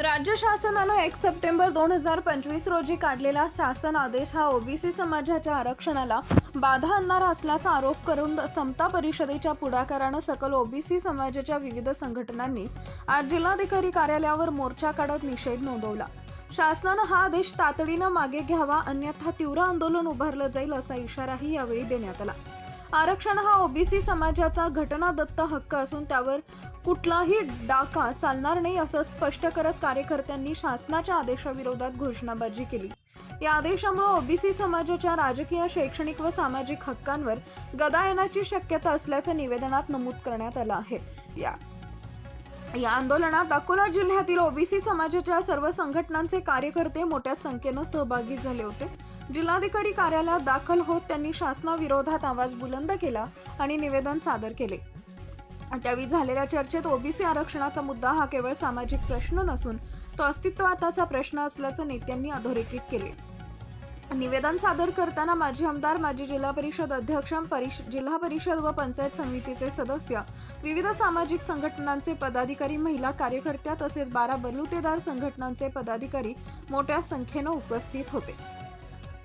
राज्य शासनानं एक सप्टेंबर दोन हजार पंचवीस रोजी काढलेला शासन आदेश हा ओबीसी समाजाच्या आरक्षणाला बाधा आणणारा असल्याचा आरोप करून समता परिषदेच्या पुढाकारानं सकल ओबीसी समाजाच्या विविध संघटनांनी आज जिल्हाधिकारी कार्यालयावर मोर्चा काढत निषेध नोंदवला. शासनानं हा आदेश तातडीनं मागे घ्यावा अन्यथा तीव्र आंदोलन उभारलं जाईल असा इशाराही यावेळी देण्यात आला. आरक्षण हा ओबीसी समाजाचा घटनादत्त हक्क असून त्यावर कुठलाही डाका चालणार नाही असं स्पष्ट करत कार्यकर्त्यांनी शासनाच्या आदेशाविरोधात घोषणाबाजी केली. या आदेशामुळे ओबीसी समाजाच्या राजकीय शैक्षणिक व सामाजिक हक्कांवर गदा येण्याची शक्यता असल्याचं निवेदनात नमूद करण्यात आलं आहे. या या आंदोलनात अकोला जिल्ह्यातील ओबीसी समाजाच्या सर्व संघटनांचे कार्यकर्ते मोठ्या संख्येनं सहभागी झाले होते. जिल्हाधिकारी कार्यालयात दाखल होत त्यांनी शासनाविरोधात आवाज बुलंद केला आणि निवेदन सादर केले. त्यावेळी झालेल्या चर्चेत ओबीसी आरक्षणाचा मुद्दा हा केवळ सामाजिक प्रश्न नसून तो अस्तित्वाताचा प्रश्न असल्याचं नेत्यांनी अधोरेखित केले. निवेदन सादर करताना माजी आमदार माजी जिल्हा परिषद अध्यक्ष परिष जिल्हा परिषद व पंचायत समितीचे सदस्य विविध सामाजिक संघटनांचे पदाधिकारी महिला कार्यकर्त्या तसेच बारा बलुतेदार संघटनांचे पदाधिकारी मोठ्या संख्येनं उपस्थित होते.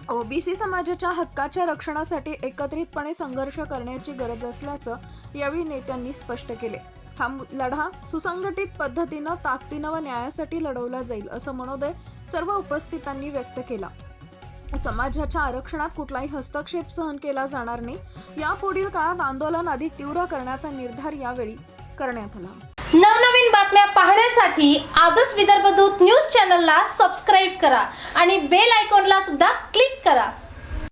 ओबीसी समाजाच्या हक्काच्या रक्षणासाठी एकत्रितपणे संघर्ष करण्याची गरज असल्याचं यावेळी नेत्यांनी स्पष्ट केले. हा लढा सुसंघटित पद्धतीनं ताकदीनं व न्यायासाठी लढवला जाईल असं मनोदय सर्व उपस्थितांनी व्यक्त केला. समाजाच्या आरक्षणात कुठलाही हस्तक्षेप सहन केला जाणार नाही. यापुढील काळात आंदोलन अधिक तीव्र करण्याचा निर्धार यावेळी करण्यात आला. नवनवीन बातम्या पाहण्यासाठी आजच विदर्भ दूत न्यूज चॅनलला सबस्क्राईब करा आणि बेल आयकॉनला सुद्धा क्लिक करा.